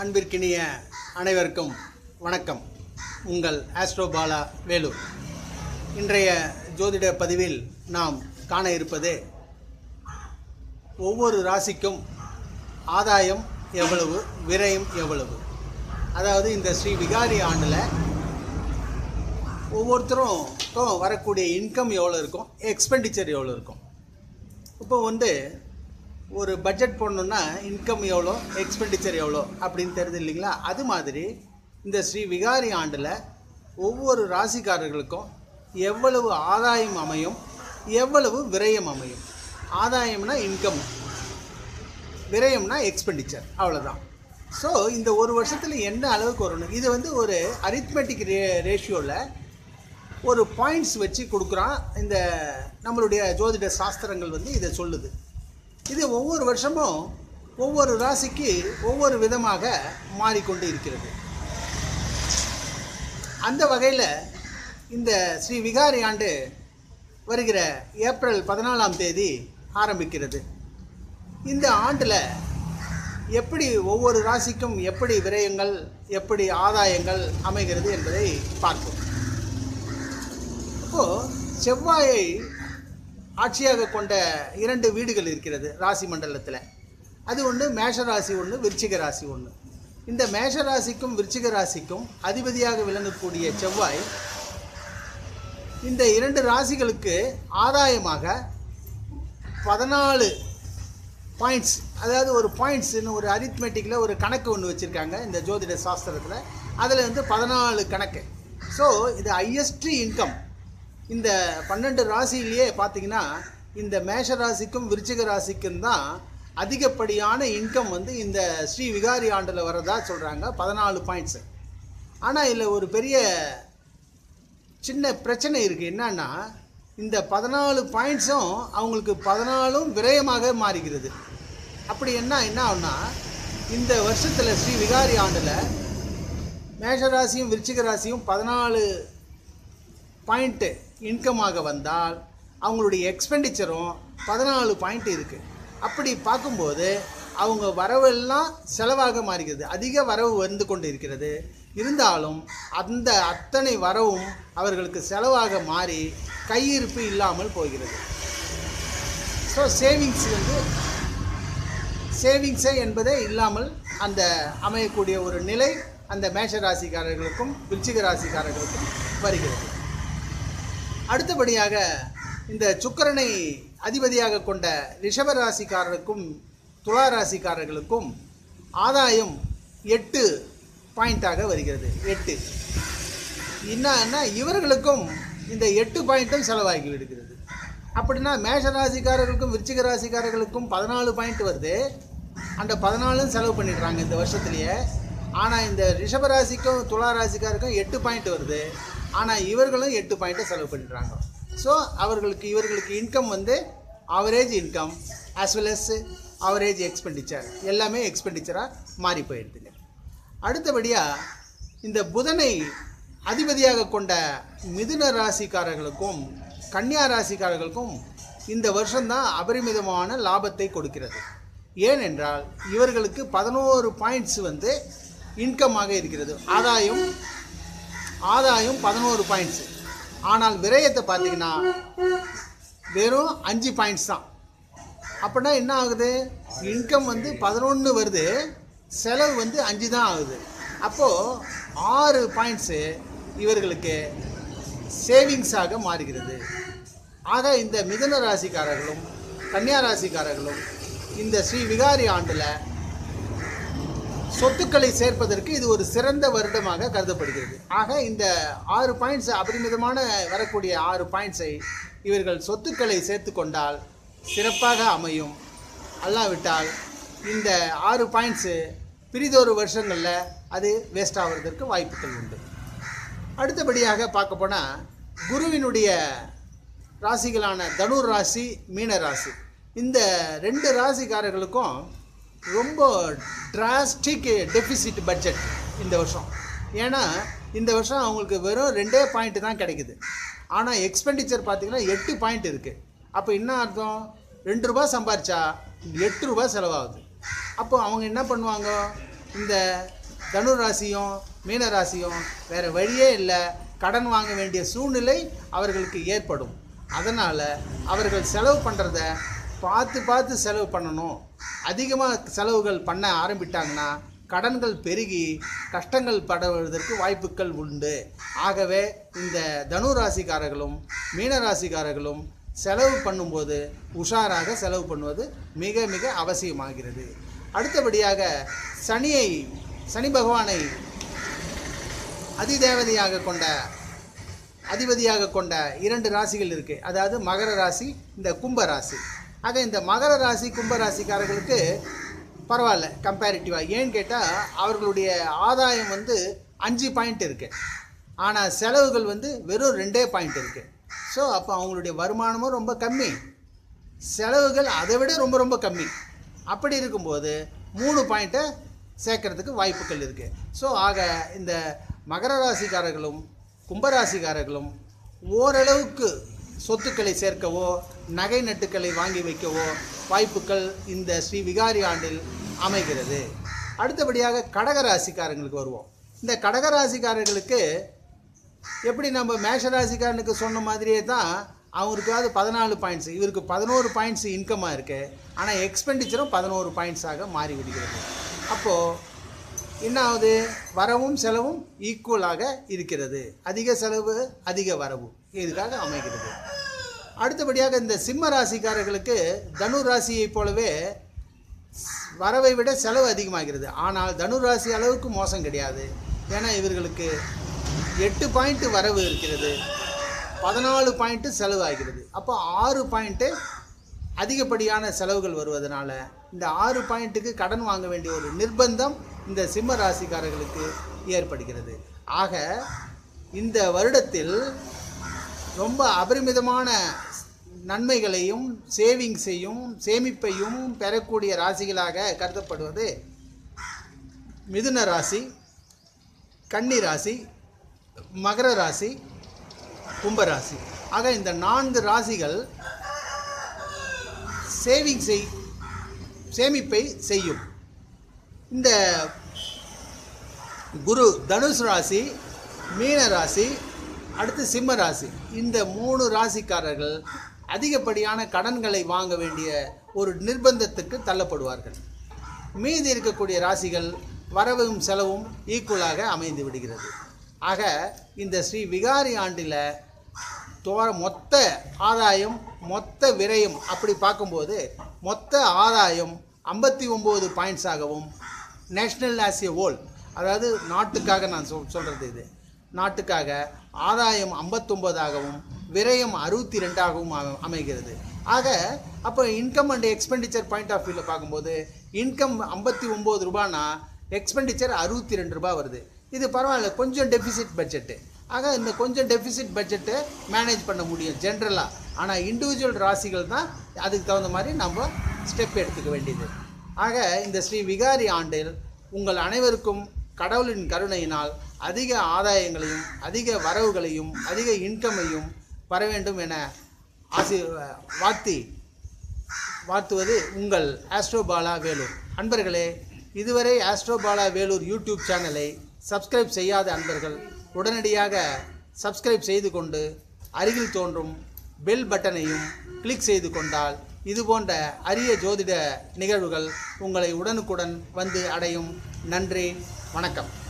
அன்பிற்கினிய அனைவருக்கும் வணக்கம். உங்கள் ஆஸ்ட்ரோ பாலா இன்றைய ஜோதிட பதிவில் நாம் காண இருப்பது ஒவ்வொரு ராசிக்கும் ஆதாயம் எவ்வளவு விரயம் எவ்வளவு? அதாவது இந்த ஸ்ரீ விகாரி ஆண்டில் ஒவ்வொருத்தரும் வரக்கூடிய இன்கம் எவ்வளோ இருக்கும் எக்ஸ்பெண்டிச்சர் எவ்வளோ இருக்கும்? இப்போ வந்து ஒரு பட்ஜெட் போடணுன்னா இன்கம் எவ்வளோ எக்ஸ்பெண்டிச்சர் எவ்வளோ அப்படின்னு தெரியுது இல்லைங்களா? அது மாதிரி இந்த ஸ்ரீ விகாரி ஆண்டில் ஒவ்வொரு ராசிக்காரர்களுக்கும் எவ்வளவு ஆதாயம் அமையும் எவ்வளவு விரயம் அமையும்? ஆதாயம்னா இன்கம் விரயம்னா எக்ஸ்பெண்டிச்சர் அவ்வளோதான் ஸோ இந்த ஒரு வருஷத்தில் என்ன அளவுக்கு வரணும்? இது வந்து ஒரு அரித்மெட்டிக் ரே ரேஷியோவில் ஒரு பாயிண்ட்ஸ் வச்சு கொடுக்குறான். இந்த நம்மளுடைய ஜோதிட சாஸ்திரங்கள் வந்து இதை சொல்லுது. இது ஒவ்வொரு வருஷமும் ஒவ்வொரு ராசிக்கு ஒவ்வொரு விதமாக மாறிக்கொண்டு இருக்கிறது. அந்த வகையில் இந்த ஸ்ரீ விகாரி ஆண்டு வருகிற ஏப்ரல் பதினாலாம் தேதி ஆரம்பிக்கிறது. இந்த ஆண்டில் எப்படி ஒவ்வொரு ராசிக்கும் எப்படி விரயங்கள் எப்படி ஆதாயங்கள் அமைகிறது என்பதை பார்ப்போம். அப்போது செவ்வாயை ஆட்சியாக கொண்ட இரண்டு வீடுகள் இருக்கிறது ராசி மண்டலத்தில். அது ஒன்று மேஷ ராசி ஒன்று விருச்சிக ராசி ஒன்று இந்த மேஷ ராசிக்கும் விருச்சிக ராசிக்கும் அதிபதியாக விளங்கக்கூடிய செவ்வாய் இந்த இரண்டு ராசிகளுக்கு ஆதாயமாக பதினாலு பாயிண்ட்ஸ் அதாவது ஒரு பாயிண்ட்ஸ்னு ஒரு அரித்மெட்டிக்கில் ஒரு கணக்கு ஒன்று வச்சுருக்காங்க இந்த ஜோதிட சாஸ்திரத்தில். அதில் வந்து பதினாலு கணக்கு. ஸோ இது ஹையஸ்ட் இன்கம் இந்த பன்னெண்டு ராசியிலேயே பார்த்தீங்கன்னா இந்த மேஷ ராசிக்கும் விருச்சிக ராசிக்கும் தான் அதிகப்படியான இன்கம் வந்து இந்த ஸ்ரீ விகாரி ஆண்டில் வரதா சொல்கிறாங்க பதினாலு பாயிண்ட்ஸு ஆனால் இதில் ஒரு பெரிய சின்ன பிரச்சனை இருக்குது என்னன்னா இந்த பதினாலு பாயிண்ட்ஸும் அவங்களுக்கு பதினாலும் விரயமாக மாறுகிறது. அப்படி என்ன என்ன ஆகுனா இந்த வருஷத்தில் ஸ்ரீ விகாரி ஆண்டில் மேஷராசியும் விருச்சிக ராசியும் பதினாலு பாயிண்ட்டு இன்கமாக வந்தால் அவங்களுடைய எக்ஸ்பெண்டிச்சரும் பதினாலு பாயிண்ட் இருக்குது அப்படி பார்க்கும்போது அவங்க வரவெல்லாம் செலவாக மாறுகிறது. அதிக வரவு வந்து கொண்டு இருக்கிறது இருந்தாலும் அந்த அத்தனை வரவும் அவர்களுக்கு செலவாக மாறி கையிருப்பு இல்லாமல் போகிறது. ஸோ சேவிங்ஸ் வந்து சேவிங்ஸே என்பதே இல்லாமல் அந்த அமையக்கூடிய ஒரு நிலை அந்த மேஷ ராசிக்காரர்களுக்கும் விருச்சிக ராசிக்காரர்களுக்கும் வருகிறது. அடுத்தபடியாக இந்த சுக்கரனை அதிபதியாக கொண்ட ரிஷபராசிக்காரருக்கும் துலா ராசிக்காரர்களுக்கும் ஆதாயம் எட்டு பாயிண்ட்டாக வருகிறது. எட்டு. என்னன்னா இவர்களுக்கும் இந்த எட்டு பாயிண்ட்டும் செலவாகி விடுகிறது. அப்படின்னா மேஷ ராசிக்காரர்களுக்கும் விருச்சிக ராசிக்காரர்களுக்கும் பதினாலு பாயிண்ட் வருது. அந்த பதினாலும் செலவு பண்ணிடுறாங்க இந்த வருஷத்துலேயே. ஆனால் இந்த ரிஷபராசிக்கும் ராசிக்கும் துலா ராசிக்காருக்கும் எட்டு பாயிண்ட் வருது. ஆனால் இவர்களும் எட்டு பாயிண்ட்டை செலவு பண்ணுறாங்க ஸோ அவர்களுக்கு இவர்களுக்கு இன்கம் வந்து average income as well as average expenditure எல்லாமே எக்ஸ்பெண்டிச்சராக மாறி போயிடுதுங்க. அடுத்தபடியாக இந்த புதனை அதிபதியாக கொண்ட மிதுன ராசிக்காரர்களுக்கும் கன்னியா ராசிக்காரர்களுக்கும் இந்த வருஷம்தான் அபரிமிதமான லாபத்தை கொடுக்கிறது. ஏனென்றால் இவர்களுக்கு பதினோரு பாயிண்ட்ஸ் வந்து இன்கமாக இருக்கிறது. ஆதாயம் ஆதாயம் பதினோரு பாயிண்ட்ஸு ஆனால் விரயத்தை பார்த்தீங்கன்னா வெறும் அஞ்சு பாயிண்ட்ஸ் தான். அப்படின்னா என்ன ஆகுது? இன்கம் வந்து பதினொன்று வருது செலவு வந்து அஞ்சு தான் ஆகுது. அப்போது ஆறு பாயிண்ட்ஸு இவர்களுக்கு சேவிங்ஸாக மாறுகிறது. ஆக இந்த மிதன ராசிக்காரர்களும் கன்னியா ராசிக்காரர்களும் இந்த ஸ்ரீ விகாரி ஆண்டில் சொத்துக்களை சேர்ப்பதற்கு இது ஒரு சிறந்த வருடமாக கருதப்படுகிறது. ஆக இந்த ஆறு பாயிண்ட்ஸ் அபரிமிதமான வரக்கூடிய ஆறு பாயிண்ட்ஸை இவர்கள் சொத்துக்களை சேர்த்து கொண்டால் சிறப்பாக அமையும். அல்லாவிட்டால் இந்த ஆறு பாயிண்ட்ஸு பிரிதொரு வருஷங்களில் அது வேஸ்ட் ஆகிறதுக்கு வாய்ப்புகள் உண்டு. அடுத்தபடியாக பார்க்க போனால் குருவினுடைய ராசிகளான தனுர் ராசி மீன ராசி. இந்த ரெண்டு ராசிக்காரர்களுக்கும் ரொம்ப டிராஸ்டிக் டெபிசிட் பட்ஜெட் இந்த வருஷம். ஏன்னா இந்த வருஷம் அவங்களுக்கு வெறும் ரெண்டே பாயிண்ட் தான் கிடைக்குது. ஆனால் எக்ஸ்பெண்டிச்சர் பார்த்திங்கன்னா எட்டு பாயிண்ட் இருக்குது அப்போ என்ன அர்த்தம்? ரெண்டு ரூபா சம்பாரிச்சா எட்டு ரூபா செலவாகுது. அப்போ அவங்க என்ன பண்ணுவாங்க? இந்த தனு ராசியும் மீன ராசியும் வேறு வழியே இல்லை. கடன் வாங்க வேண்டிய சூழ்நிலை அவர்களுக்கு ஏற்படும். அதனால் அவர்கள் செலவு பண்ணுறத பார்த்து பார்த்து செலவு பண்ணணும். அதிகமாக செலவுகள் பண்ண ஆரம்பிட்டாங்கன்னா கடன்கள் பெருகி கஷ்டங்கள் படுவதற்கு வாய்ப்புகள் உண்டு. ஆகவே இந்த தனு ராசிக்காரர்களும் மீன ராசிக்காரர்களும் செலவு பண்ணும்போது உஷாராக செலவு பண்ணுவது மிக மிக அவசியமாகிறது. அடுத்தபடியாக சனியை சனி பகவானை அதிதேவதையாக கொண்ட அதிபதியாக கொண்ட இரண்டு ராசிகள் இருக்குது அதாவது மகர ராசி இந்த கும்ப ராசி. ஆக இந்த மகர ராசி கும்ப ராசிக்காரர்களுக்கு பரவாயில்ல கம்பேரிட்டிவாக ஏன்னு கேட்டால் அவர்களுடைய ஆதாயம் வந்து அஞ்சு பாயிண்ட் இருக்குது ஆனால் செலவுகள் வந்து வெறும் ரெண்டே பாயிண்ட் இருக்குது ஸோ அப்போ அவங்களுடைய வருமானமும் ரொம்ப கம்மி. செலவுகள் அதை விட ரொம்ப ரொம்ப கம்மி. அப்படி இருக்கும்போது மூணு பாயிண்ட்டை சேர்க்கறதுக்கு வாய்ப்புகள் இருக்குது ஸோ ஆக இந்த மகர ராசிக்காரர்களும் கும்பராசிக்காரர்களும் ஓரளவுக்கு சொத்துக்களை சேர்க்கவோ நகை நட்டுக்களை வாங்கி வைக்கவோ வாய்ப்புகள் இந்த ஸ்ரீ விகாரி ஆண்டில் அமைகிறது. அடுத்தபடியாக கடகராசிக்காரங்களுக்கு வருவோம். இந்த கடகராசிக்காரர்களுக்கு எப்படி நம்ம மேஷராசிக்காரனுக்கு சொன்ன மாதிரியே தான் அவருக்காவது பதினாலு பாயிண்ட்ஸ் இவருக்கு பதினோரு பாயிண்ட்ஸ் இன்கமாக இருக்குது ஆனால் எக்ஸ்பெண்டிச்சரும் பதினோரு பாயிண்ட்ஸாக மாறிவிடுகிறது அப்போது என்னாவது வரவும் செலவும் ஈக்குவலாக இருக்கிறது. அதிக செலவு அதிக வரவு. இதுக்காக அமைகிறது. அடுத்தபடியாக இந்த சிம்ம ராசிக்காரர்களுக்கு தனு ராசியைப் போலவே வரவை விட செலவு அதிகமாகிறது. ஆனால் தனு ராசி அளவுக்கு மோசம் கிடையாது. ஏன்னா இவர்களுக்கு எட்டு பாயிண்ட்டு வரவு இருக்கிறது. பதினாலு பாயிண்ட்டு செலவு ஆகிறது. அப்போ ஆறு பாயிண்ட்டு அதிகப்படியான செலவுகள் வருவதனால இந்த ஆறு பாயிண்ட்டுக்கு கடன் வாங்க வேண்டிய ஒரு நிர்பந்தம் இந்த சிம்ம ராசிக்காரர்களுக்கு ஏற்படுகிறது. ஆக இந்த வருடத்தில் ரொம்ப அபரிமிதமான நன்மைகளையும் சேவிங்ஸையும் சேமிப்பையும் பெறக்கூடிய ராசிகளாக கருதப்படுவது மிதுன ராசி கன்னி ராசி மகர ராசி கும்பராசி ஆக இந்த நான்கு ராசிகள் சேவிங்ஸை சேமிப்பை செய்யும். இந்த குரு தனுஷ் ராசி மீன ராசி அடுத்து சிம்ம ராசி. இந்த மூணு ராசிக்காரர்கள் அதிகப்படியான கடன்களை வாங்க வேண்டிய ஒரு நிர்பந்தத்துக்கு தள்ளப்படுவார்கள். மீதி இருக்கக்கூடிய ராசிகள் வரவும் செலவும் ஈக்குவலாக அமைந்து விடுகிறது. ஆக இந்த ஸ்ரீ விகாரி ஆண்டில் தோற மொத்த ஆதாயம் மொத்த விரயம் அப்படி பார்க்கும்போது மொத்த ஆதாயம் ஐம்பத்தி ஒம்பது பாயிண்ட்ஸாகவும் நேஷ்னல் ஆஸ் ஏ ஓல் அதாவது நாட்டுக்காக நான் சொல் சொல்கிறது இது. நாட்டுக்காக ஆதாயம் ஐம்பத்தொம்போதாகவும் விரயம் அறுபத்தி ரெண்டாகவும் அமைகிறது. ஆக அப்போ income and expenditure point of வியூவில் பார்க்கும்போது இன்கம் ஐம்பத்தி ஒம்பது ரூபானா எக்ஸ்பெண்டிச்சர் அறுபத்தி ரெண்டு ரூபா வருது. இது பரவாயில்ல கொஞ்சம் டெபிசிட் பட்ஜெட்டு ஆக இந்த கொஞ்சம் டெபிசிட் பட்ஜெட்டை மேனேஜ் பண்ண முடியும் ஜென்ரலாக ஆனால் இண்டிவிஜுவல் ராசிகள் தான் அதுக்கு தகுந்த மாதிரி நம்ம ஸ்டெப் எடுத்துக்க வேண்டியது. ஆக இந்த ஸ்ரீ விகாரி ஆண்டில் உங்கள் அனைவருக்கும் கடவுளின் கருணையினால் அதிக ஆதாயங்களையும் அதிக வரவுகளையும் அதிக இன்கமையும் வர வேண்டும் என ஆசி வாழ்த்தி வாழ்த்துவது உங்கள் ஆஸ்ட்ரோபாலா வேலூர். அன்பர்களே இதுவரை ஆஸ்ட்ரோபாலா வேலூர் யூடியூப் சேனலை சப்ஸ்கிரைப் செய்யாத அன்பர்கள் உடனடியாக சப்ஸ்கிரைப் செய்து கொண்டு அருகில் தோன்றும் பெல் பட்டனையும் கிளிக் செய்து கொண்டால் இது போன்ற அரிய ஜோதிட நிகழ்வுகள் உங்களை உடனுக்குடன் வந்து அடையும். நன்றி வணக்கம்.